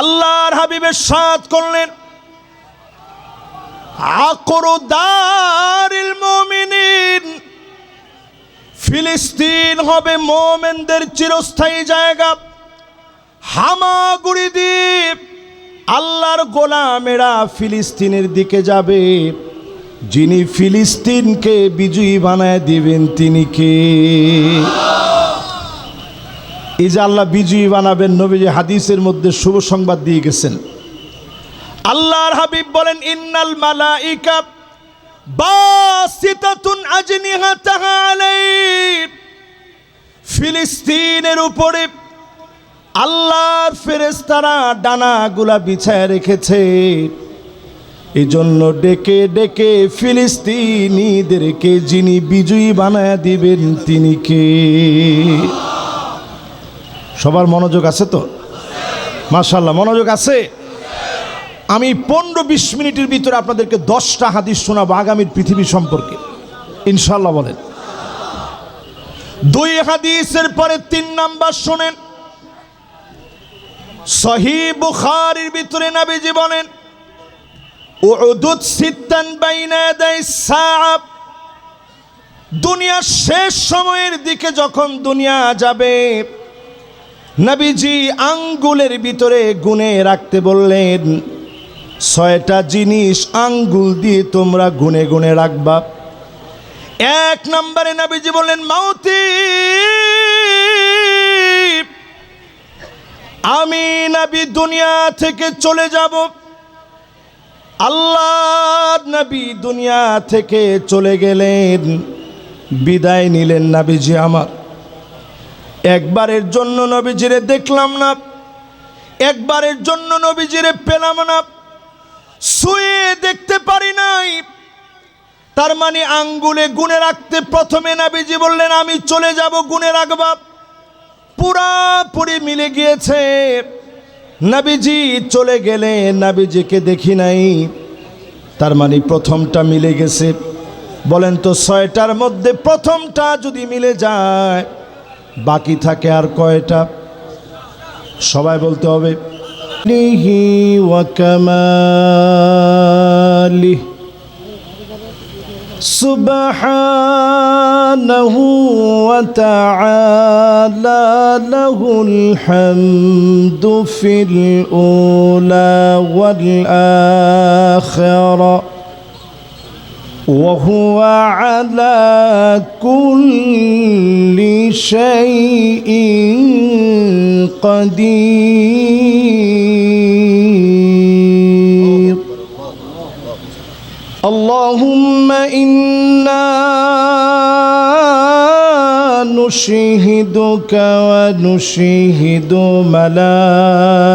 আল্লাহর হাবিবের সাথ করলেন ফিলিস্তিন হবে মোমেনদের চিরস্থায়ী জায়গা। হামাগুড়ি দ্বীপ আল্লাহর গোলামেরা ফিলিস্তিনের দিকে যাবে। যিনি ফিলিস্তিনকে বিজয়ী বানায় দিবেন তিনি কে? এই যে আল্লাহ বিজয়ী বানাবেন নবীজি হাদিসের মধ্যে শুভ সংবাদ দিয়ে গেছেন। আল্লাহর হাবিব বলেন, ইন্নাল মালাইকা বাসিতাতুন আজনিহাতাহা আলাইহিম। ফিলিস্তিনের উপরে আল্লাহর ফেরেশতারা ডানাগুলা বিছায় রেখেছে। এই জন্য ডেকে ডেকে ফিলিস্তিনিদেরকে যিনি বিজয়ী বানায় দিবেন, তিনি কে? সবার মনোযোগ আছে তো? মাশাল্লাহ মনোযোগ আছে? আমি পনেরো বিশ মিনিটের ভিতরে আপনাদেরকে দশটা হাদিস শোনাবো আগামীর পৃথিবী সম্পর্কে। ইনশাল্লাহ বলেন। দুই হাদিসের পরে তিন নাম্বার শোনেন। সহি বুখারির ভিতরে নাবিজি বলেন সিদ্দান বাইনা সাপ দুনিয়ার শেষ সময়ের দিকে যখন দুনিয়া যাবে নবীজি আঙ্গুলের ভিতরে গুনে রাখতে বললেন, ছয়টা জিনিস আঙ্গুল দিয়ে তোমরা গুনে গুনে রাখবা। এক নম্বরে নবীজি বললেন, মাউতি, আমি নবী দুনিয়া থেকে চলে যাব। আল্লাহ নবী দুনিয়া থেকে চলে গেলেন। বিদায় নিলেন নবীজি আমার। একবারের জন্য নবীজিরে দেখলাম না। একবারের জন্য নবীজিরে পেলাম না। শুয়ে দেখতে পারি নাই। তার মানে আঙ্গুলে গুনে রাখতে প্রথমে নাবিজি বললেন, আমি চলে যাব গুনে রাখবা পুরাপুরি মিলে গিয়েছে। নাবিজি চলে গেলে নাবিজিকে দেখি নাই। তার মানে প্রথমটা মিলে গেছে। বলেন তো, ছয়টার মধ্যে প্রথমটা যদি মিলে যায় বাকি থাকে আর কয়টা সবাই বলতে হবে লিহি ওয়া কামালিহ سبحانه وتعالى له الحمد في الأولى والآخرة وهو على كل شيء قدير اللهم إنا نشهدك ونشهد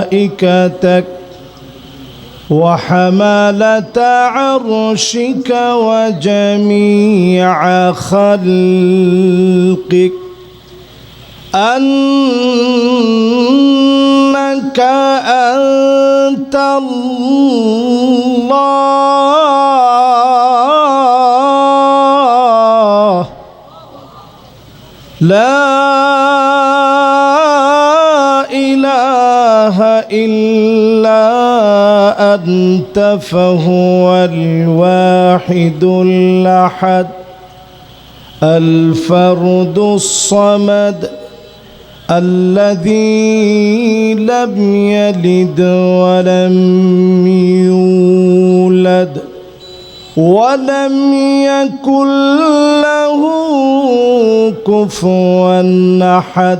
ملائكتك وحملة عرشك وجميع خلقك أنك أنت الله. لا أنت فهو الواحد الأحد الفرد الصمد الذي لم يلد ولم يولد ولم يكن له كفوا أحد.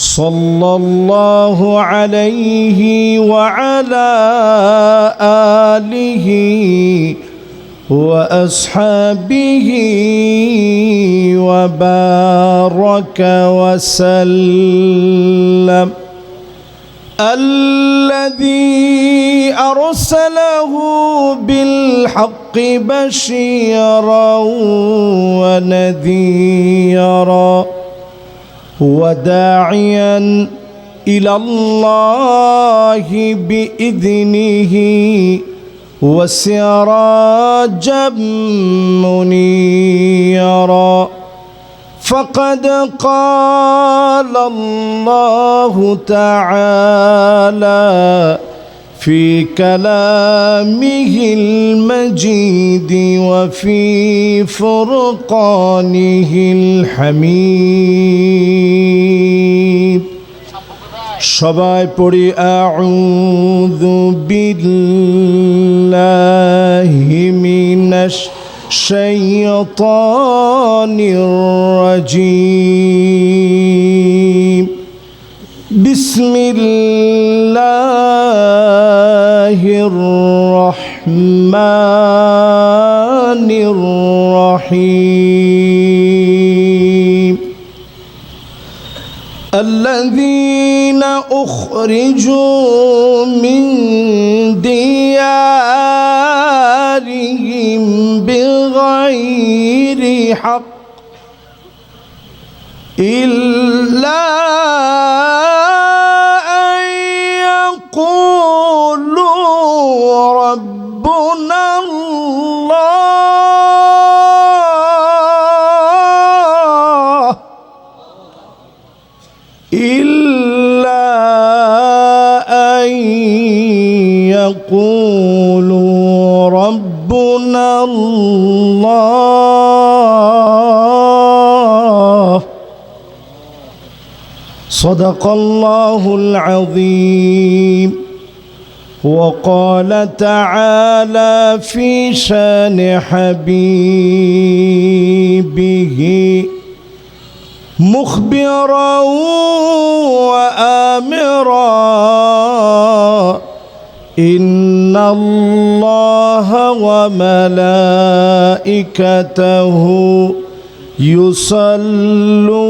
صلى الله عليه وعلى آله وأصحابه وبارك وسلم. الذي أرسله بالحق بشيرا ونذيرا. وداعيا إلى الله بإذنه وسراجا منيرا. فقد قال الله تعالى في كلامه المجيد وفي فرقانه الحميد সবাই পড়ি আউযু বিল্লাহি মিনাশ শাইতানির রাজিম বিসমিল্লাহির الرحمن الرحيم. الذين أخرجوا من ديارهم بغير حق إلا صدق الله العظيم. وقال تعالى في شان حبيبه مخبرا وآمرا إن الله وملائكته يصلون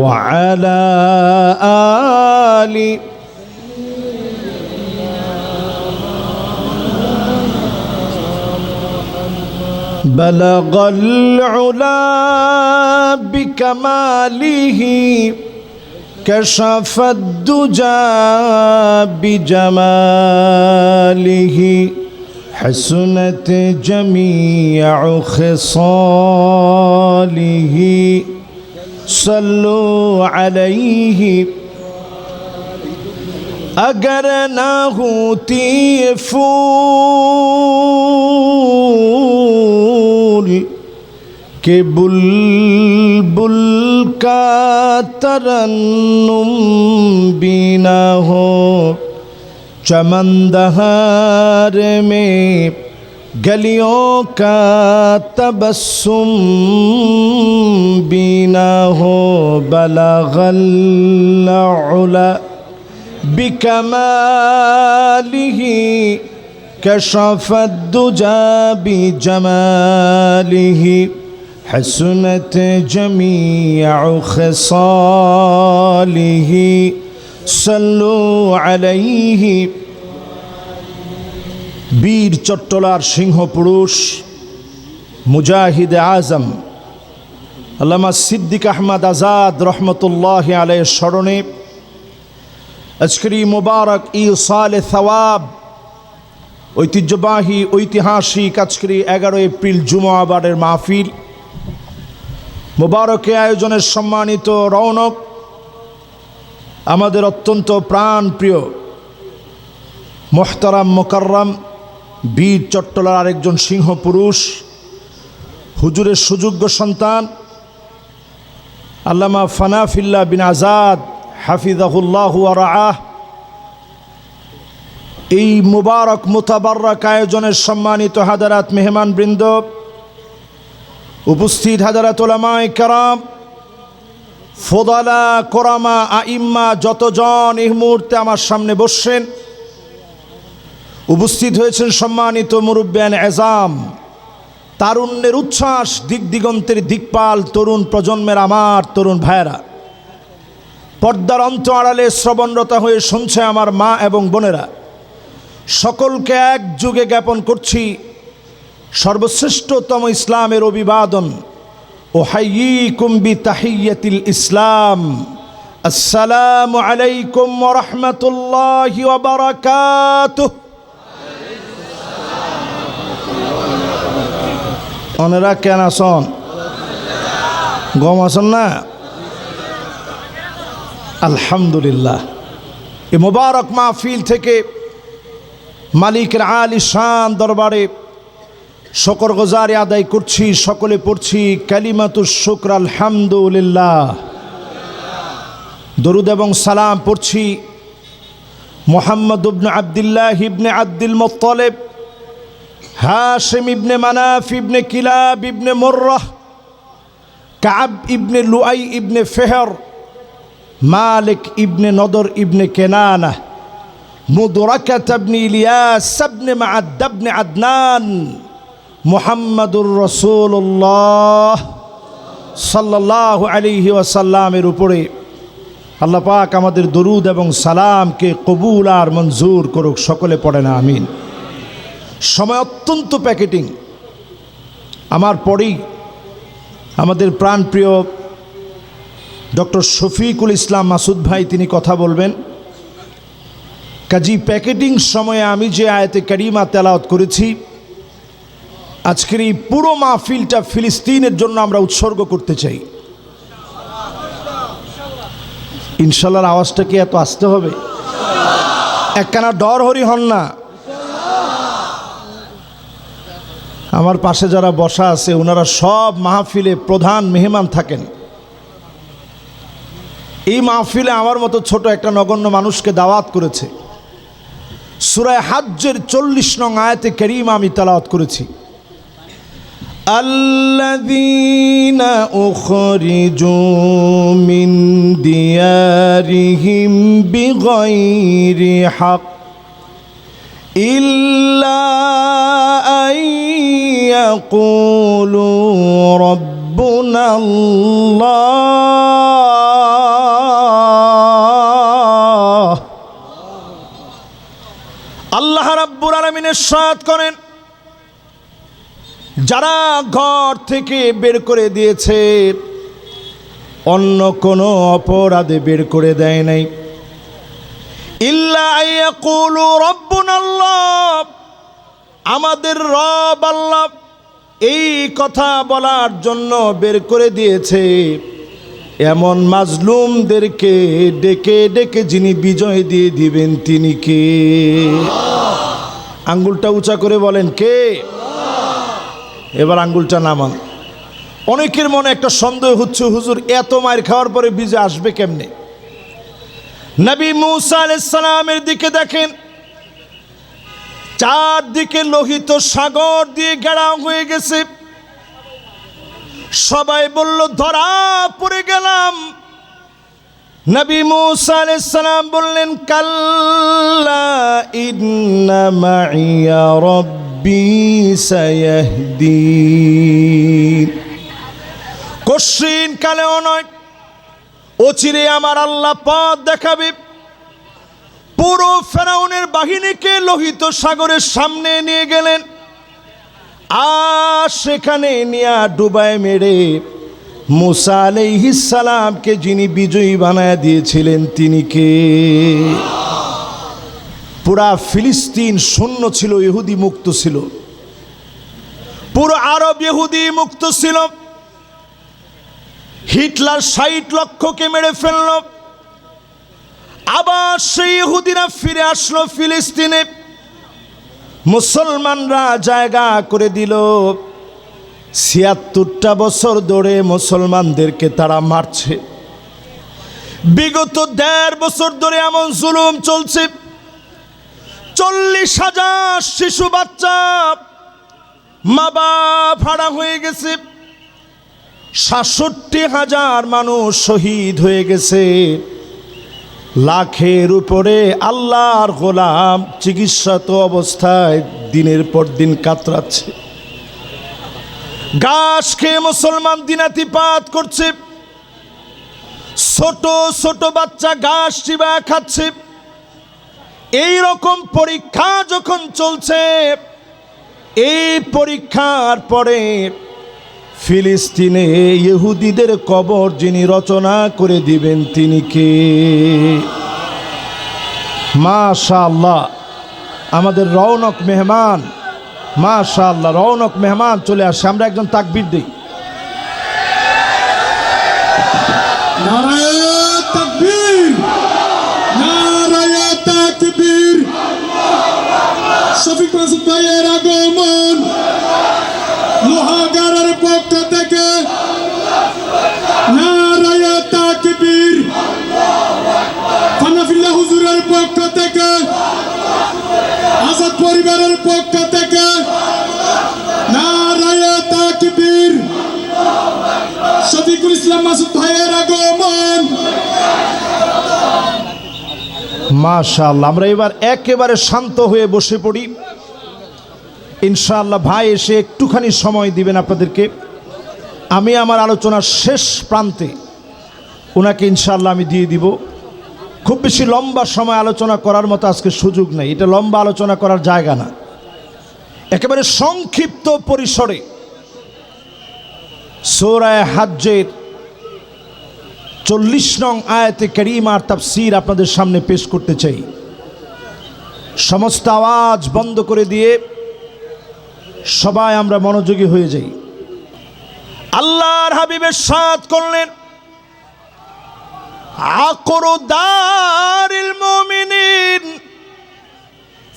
وعلى آل بلغ العلا بكماله كشف الدجى بجماله. حسنت جميع خصاله. صلو علیہ۔ اگر نہ ہوتی یہ پھول کہ بلبل کا ترنم بھی نہ ہو چمن دہار میں गलियों का तबस्सुम भी ना हो बलगल्ला بكماله كشف الدجى بجماله حسنت جميع خصاله صلوا عليه বীর চট্টলার সিংহ পুরুষ মুজাহিদ আজম, আল্লামা সিদ্দিক আহমদ আজাদ রহমতুল্লাহ আলের স্মরণে আজকের মোবারক সালে সওয়াব, ঐতিহ্যবাহী, ঐতিহাসিক আজকের এগারো এপ্রিল জুমাবারের মাহফিল। মোবারকে আয়োজনের সম্মানিত রৌনক আমাদের অত্যন্ত প্রাণপ্রিয় মোহতারাম মোকাররাম বীর চট্টলার আরেকজন সিংহ পুরুষ, হুজুরের সুযোগ্য সন্তান, আল্লামা ফানাফিল্লা বিন আজাদ, হাফিজাহুল্লাহ আহ এই মুবারক মুতাবারক আয়োজনের সম্মানিত হাদারাত মেহমান বৃন্দ উপস্থিত হাজারাত ওলামায় কারাম, ফোদালা কোরামা আইম্মা যতজন এই মুহূর্তে আমার সামনে বসছেন উপস্থিত হয়েছেন সম্মানিত মুরব্বিয়ান এজাম। তারুণ্যের উচ্ছ্বাস, দিক দিগন্তের দিকপাল, তরুণ প্রজন্মের আমার, তরুণ ভাইয়েরা। পর্দার অন্ত আড়ালে শ্রবণরতা হয়ে শুনছে আমার মা এবং বোনেরা। সকলকে এক যুগে জ্ঞাপন করছি, সর্বশ্রেষ্ঠতম ইসলামের অভিবাদন। ও হাইয়ি কুম্বি তাহিয়াতিল ইসলাম। আসসালামু আলাইকুম রহমতুল্লাহ বারাকাতুহ। অনেরা কেন আসন? গম আসন না? আলহামদুলিল্লাহ। এ মোবারক মাহফিল থেকে মালিকের আলী শান দরবারে শকর গোজারে আদায় করছি, সকলে পড়ছি কালিমাতুর শুক্র, আলহামদুলিল্লাহ। দরুদ এবং সালাম পড়ছি মোহাম্মদ ইবনে আবদুল্লাহ ইবনে আব্দুল মোত্তলেব হাশিম ইবনে মানাফ ইবনে কিলাব ইবনে মোর্রাহ কাব ইবনে লুআই ইবনে ফেহর মালিক ইবনে নদর ইবনে কেনানা مدركة بن إلياس بن معد بن عدنان محمد رسول الله সাল্লাহ আলিহি ওয়াসাল্লামের উপরে আল্লাহ পাক আমাদের দরুদ এবং সালামকে কবুল আর মঞ্জুর করুক সকলে পড়ে না আমিন সময় অত্যন্ত প্যাকেটিং। আমার পরেই আমাদের প্রাণপ্রিয় ডক্টর শফিকুল ইসলাম মাসুদ ভাই তিনি কথা বলবেন। কাজী প্যাকেটিং সময়ে আমি যে আয়াতে কারিমা তেলাওয়াত করেছি, আজকের এই পুরো মাহফিলটা ফিলিস্তিনের জন্য আমরা উৎসর্গ করতে চাই। ইনশাল্লাহর আওয়াজটা কি এত আসতে হবে? একখানা ডর হরি হন না। আমার পাশে যারা বসা আছে ওনারা সব মাহফিলে প্রধান মেহমান থাকেন এই মাহফিলে আমার মতো ছোট একটা নগণ্য মানুষকে দাওয়াত করেছে সুরায় হাজ্যের চল্লিশ নং আয়াতে করিম আমি তালাওয়াত করেছি الذين أخرجوا من ديارهم بغير حق إلا أن يقولوا ربنا الله আল্লাহ রাব্বুর আলমিনের সাথ করেন যারা ঘর থেকে বের করে দিয়েছে অন্য কোনো অপরাধে বের করে দেয় নাই ইল্লা আইয়াকুলু রব্বুনা আল্লাহ আমাদের রব আল্লাহ এই কথা বলার জন্য বের করে দিয়েছে। এমন মাজলুমদেরকে ডেকে ডেকে যিনি বিজয় দিয়ে দিবেন, তিনি কে? আঙ্গুলটা উঁচা করে বলেন, কে? এবার আঙ্গুলটা নামান। অনেকের মনে একটা সন্দেহ হচ্ছে, হুজুর, এত মায়ের খাওয়ার পরে বিজয় আসবে কেমনে? নবী মুসা আলাইসালামের দিকে দেখেন চারদিকে লোহিত সাগর দিয়ে গেড়া হয়ে গেছে। সবাই বলল, ধরা পড়ে গেলাম। নবী মুসা আলাইসালাম বললেন, কাল্লা ইন্না মাইয়া রব্বি সায়াহদিন। কশিন কালেও নয় অচিরে আমার আল্লাহ পথ দেখাবে। পুরো ফেরাউনের বাহিনীকে লোহিত সাগরের সামনে নিয়ে গেলেন। আর সেখানে নিয়া ডুবায় মেরে মুসা আলাইহিসালামকে যিনি বিজয়ী বানায় দিয়েছিলেন, তিনি কে? পুরা ফিলিস্তিন শূন্য ছিল, ইহুদি মুক্ত ছিল। পুরো আরব ইহুদি মুক্ত ছিল। হিটলার ষাট লক্ষকে মেরে ফেলল। আবার সেই ইহুদিরা ফিরে আসলো ফিলিস্তিনে। মুসলমানরা জায়গা করে দিল। ছিয়াত্তরটা বছর ধরে মুসলমানদেরকে তারা মারছে। বিগত দেড় বছর ধরে এমন জুলুম চলছে। চল্লিশ হাজার শিশু বাচ্চা মা বাপ ভাড়া হয়ে গেছে। সাতষট্টি হাজার মানুষ শহীদ হয়ে গেছে। লাখের উপরে আল্লাহর গোলাম চিকিৎসাত অবস্থায় দিনের পর দিন কাতরাচ্ছে। গাছ খেয়ে মুসলমান দিনাতিপাত করছে। ছোট ছোট বাচ্চা ঘাস চিবা খাচ্ছে। এই রকম পরীক্ষা যখন চলছে, এই পরীক্ষার পরে ফিলিস্তিনে ইহুদিদের কবর যিনি রচনা করে দিবেন, তিনি কে? মাশাআল্লাহ। আমাদের রৌনক মেহমান, মাশাআল্লাহ রৌনক মেহমান চলে আসে আমরা একজন তাকবির দিই। ভাইয়ের আগমন। মাশাআল্লাহ। আমরা এবার একেবারে শান্ত হয়ে বসে পড়ি। ইনশাআল্লাহ ভাই এসে একটুখানি সময় দিবেন আপনাদেরকে। আমি আমার আলোচনার শেষ প্রান্তে ওনাকে ইনশাআল্লাহ আমি দিয়ে দিব। খুব বেশি লম্বা সময় আলোচনা করার মতো আজকে সুযোগ নেই। এটা লম্বা আলোচনা করার জায়গা না। একেবারে সংক্ষিপ্ত পরিসরে সৌরায় হাজ্যের চল্লিশ নং আয়াতে করিম আর তাফসির আপনাদের সামনে পেশ করতে চাই। সমস্ত আওয়াজ বন্ধ করে দিয়ে সবাই আমরা মনোযোগী হয়ে যাই। আল্লাহর হাবিবের সাথ করলেন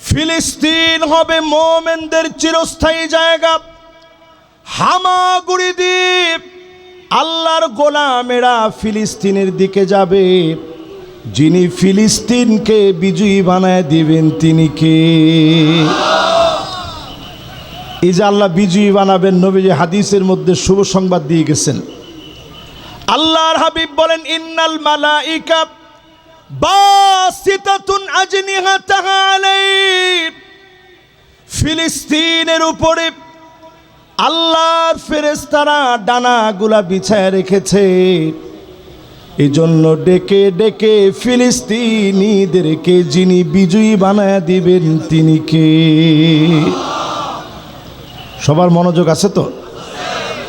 ফিলিস্তিন হবে মোমেনদের চিরস্থায়ী জায়গা, হামাগুড়ি দ্বীপ। আল্লাহর গোলামেরা ফিলিস্তিনের দিকে যাবে। যিনি ফিলিস্তিনকে বিজয়ী বানায় দিবেন, তিনি কে? এই যে আল্লাহ বিজয়ী বানাবেন, নবীজি হাদিসের মধ্যে শুভ সংবাদ দিয়ে গেছেন। আল্লাহর হাবিব বলেন, ইন্নাল আজনিহাতাহা আলাইহি ফিলিস্তিনের উপরে আল্লাহর ফেরেস্তারা ডানাগুলা বিছায় রেখেছে। এই জন্য ডেকে ডেকে ফিলিস্তিনিদেরকে যিনি বিজয়ী বানায় দিবেন, তিনি কে? সবার মনোযোগ আছে তো?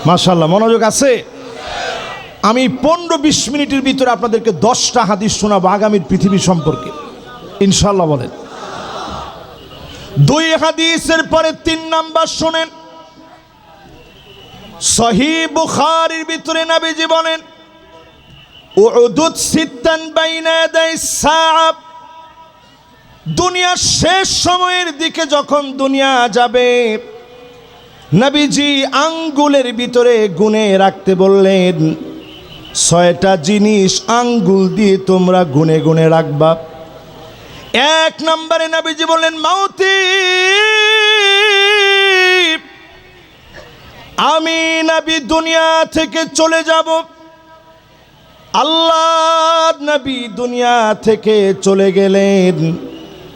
মাশাল্লাহ মনোযোগ আছে? আমি পনেরো বিশ মিনিটের ভিতরে আপনাদেরকে দশটা হাদিস শোনাবো আগামীর পৃথিবী সম্পর্কে। ইনশাল্লাহ বলেন। দুই হাদিসের পরে তিন নাম্বার শোনেন। সহি বুখারির ভিতরে নাবিজি বলেন উদুদ সিত্তান বাইনা দেয় সাপ দুনিয়ার শেষ সময়ের দিকে যখন দুনিয়া যাবে, নবীজি আঙ্গুলের ভিতরে গুনে রাখতে বললেন, ছয়টা জিনিস আঙ্গুল দিয়ে তোমরা গুনে গুনে রাখবা। এক নম্বরে নবীজি বললেন, মাউতি। আমি নবী দুনিয়া থেকে চলে যাব। আল্লাহ নবী দুনিয়া থেকে চলে গেলেন।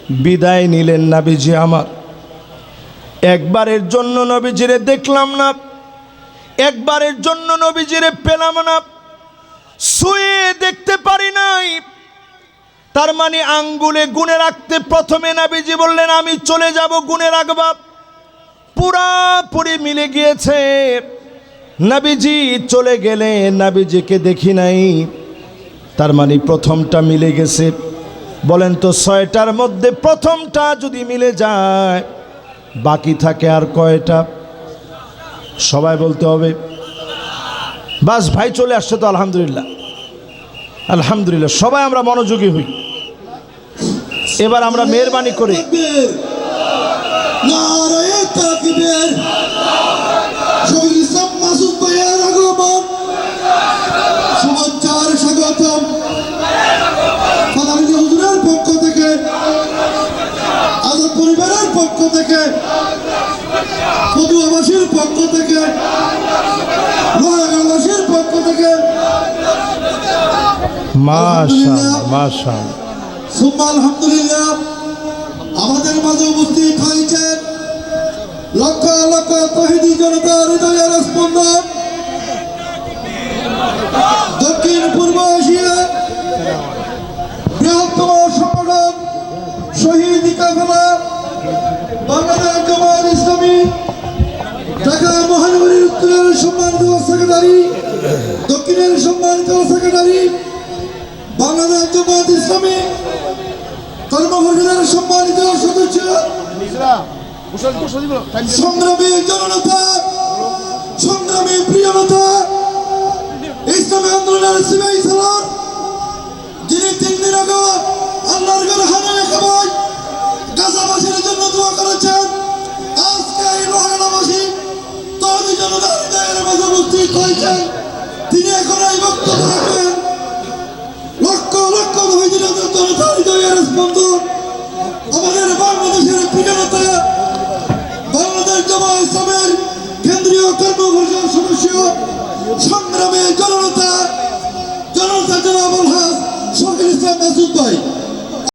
বিদায় নিলেন নবীজি আমার। একবারের জন্য নবীজিরে দেখলাম না। একবারের জন্য নবীজিরে পেলাম না। শুয়ে দেখতে পারি নাই। তার মানে আঙ্গুলে গুনে রাখতে প্রথমে নাবিজি বললেন, আমি চলে যাব গুনে রাখবা পুরাপুরি মিলে গিয়েছে। নাবিজি চলে গেলে নাবিজিকে দেখি নাই। তার মানে প্রথমটা মিলে গেছে। বলেন তো ছয়টার মধ্যে প্রথমটা যদি মিলে যায়, বাকি থাকে আর কয়টা? সবাই বলতে হবে। বাস ভাই চলে আসছে তো, আলহামদুলিল্লাহ। আলহামদুলিল্লাহ, সবাই আমরা মনোযোগী হই। এবার আমরা মেহরবানি করে। শহীদ ইসলাম মাসুদ ভাইয়ের আগমন। স্বাগতম। হুজুরের পক্ষ থেকে আজাদ পরিবারের পক্ষ থেকে ফতুয়াবাসীর পক্ষ থেকে নয়াগাঁওবাসীর পক্ষ থেকে। আলহামদুলিল্লাহ। আমাদের মাঝে উপস্থিত হয়েছেন লক্ষ লক্ষ তহিদি জনতার হৃদয়ের স্পন্দন। দক্ষিণ পূর্ব এশিয়া বৃহত্তম সংগঠন শহীদ কাফেলা, বাংলাদেশ জামাত ইসলামী, ঢাকা মহানগরীর উত্তরের সম্মানিত সেক্রেটারি, দক্ষিণের সম্মানিত সেক্রেটারি, বাংলাদেশ জামাত ইসলামী কর্মঘটনার সম্মানিত সদস্য। সংগ্রামী সংগ্রামী ইসলামী আন্দোলনের সালার যিনি তিন দিন আগে আল্লাহর ঘরে জন্য দোয়া করেছেন, আজকে এই মহানাবাসী জনতার হয়েছেন। তিনি এখন এই আমাদের বাংলাদেশের জামা ইসলামের কেন্দ্রীয় কর্মপরিষদ সদস্য সংগ্রামী জনতা জনতা জনাব শফিল ইসলাম মাসুদ ভাই।